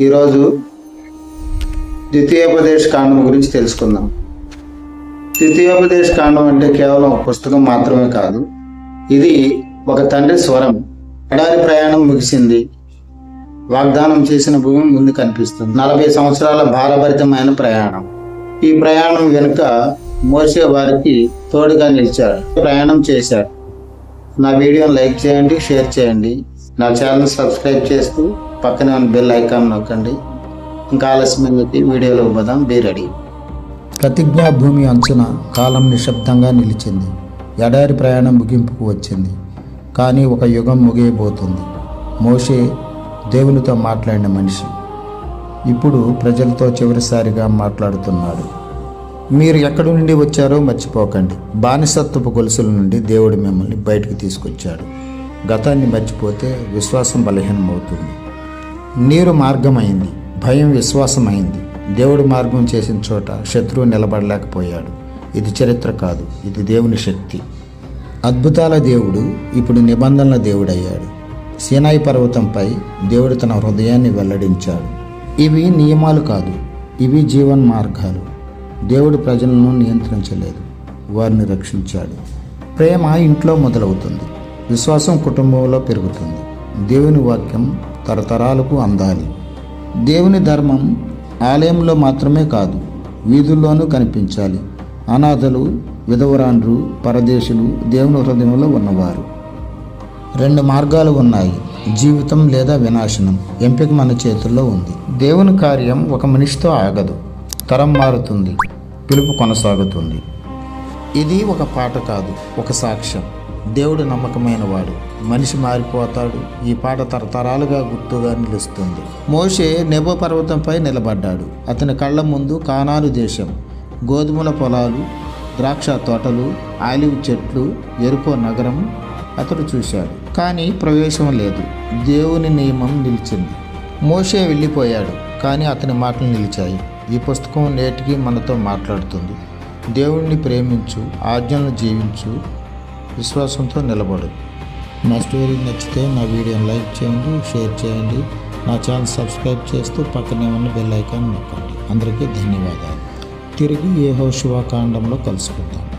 ఈరోజు ద్వితీయోపదేశ కాండం గురించి తెలుసుకుందాం. ద్వితీయోపదేశ కాండం అంటే కేవలం పుస్తకం మాత్రమే కాదు. ఇది ఒక తండ్రి స్వరం. ఎడారి ప్రయాణం ముగిసింది. వాగ్దానం చేసిన భూమి ముందు కనిపిస్తుంది. నలభై సంవత్సరాల భారభరితమైన ప్రయాణం. ఈ ప్రయాణం వెనుక మోసే వారికి తోడుగా నిలిచారు ప్రయాణం చేశారు నా వీడియోని లైక్ చేయండి షేర్ చేయండి. నా ఛానల్ సబ్స్క్రైబ్ చేస్తూ పక్కనే ఉన్న బెల్ ఐకాన్ నొక్కండి. ఇంకా ఆలస్యమైనది వీడియోలో పోదాం బీ రెడీ ప్రతిజ్ఞా భూమి అంచున కాలం నిశ్శబ్దంగా నిలిచింది. ఎడారి ప్రయాణం ముగింపుకు వచ్చింది. కానీ ఒక యుగం ముగియబోతుంది. మోషే దేవునితో మాట్లాడిన మనిషి. ఇప్పుడు ప్రజలతో చివరిసారిగా మాట్లాడుతున్నాడు. మీరు ఎక్కడి నుండి వచ్చారో మర్చిపోకండి. బానిసత్వపు గొలుసుల నుండి దేవుడు మిమ్మల్ని బయటకు తీసుకొచ్చాడు. గతాన్ని మర్చిపోతే విశ్వాసం బలహీనమవుతుంది. నీరు మార్గమైంది భయం విశ్వాసమైంది. దేవుడు మార్గం చేసిన చోట శత్రువు నిలబడలేకపోయాడు. ఇది చరిత్ర కాదు ఇది దేవుని శక్తి. అద్భుతాల దేవుడు ఇప్పుడు నిబంధనల దేవుడయ్యాడు. సీనాయి పర్వతంపై దేవుడు తన హృదయాన్ని వెల్లడించాడు. ఇవి నియమాలు కాదు ఇవి జీవన్ మార్గాలు. దేవుడు ప్రజలను నియంత్రించలేదు వారిని రక్షించాడు. ప్రేమ ఇంట్లో మొదలవుతుంది విశ్వాసం కుటుంబంలో పెరుగుతుంది. దేవుని వాక్యం తరతరాలకు అందాలి. దేవుని ధర్మం ఆలయంలో మాత్రమే కాదు వీధుల్లోనూ కనిపించాలి. అనాథలు విధవరాండ్రు పరదేశులు దేవుని హృదయంలో ఉన్నవారు. రెండు మార్గాలు ఉన్నాయి జీవితం లేదా వినాశనం. ఎంపిక మన చేతుల్లో ఉంది. దేవుని కార్యం ఒక మనిషితో ఆగదు తరం మారుతుంది పిలుపు కొనసాగుతుంది. ఇది ఒక పాట కాదు ఒక సాక్ష్యం. దేవుడు నమ్మకమైన వాడు మనిషి మారిపోతాడు. ఈ పాట తరతరాలుగా గుర్తుగా నిలుస్తుంది. మోషే నెబో పర్వతంపై నిలబడ్డాడు. అతని కళ్ళ ముందు కానాను దేశం. గోధుమల పొలాలు ద్రాక్ష తోటలు ఆలివ్ చెట్లు ఎరుకో నగరం అతడు చూశాడు. కానీ ప్రవేశం లేదు. దేవుని నియమం నిలిచింది. మోషే వెళ్ళిపోయాడు. కానీ అతని మాటలు నిలిచాయి. ఈ పుస్తకం నేటికి మనతో మాట్లాడుతుంది. దేవుణ్ణి ప్రేమించు ఆజ్ఞలను జీవించు విశ్వాసంతో నిలబడు. నా స్టోరీ నచ్చితే నా వీడియోని లైక్ చేయండి షేర్ చేయండి. నా ఛానల్ సబ్స్క్రైబ్ చేస్తూ పక్కనే ఉన్న బెల్ ఐకాన్ నొక్కండి. అందరికీ ధన్యవాదాలు. తిరిగి ఏ కాండంలో కలుసుకుందాం.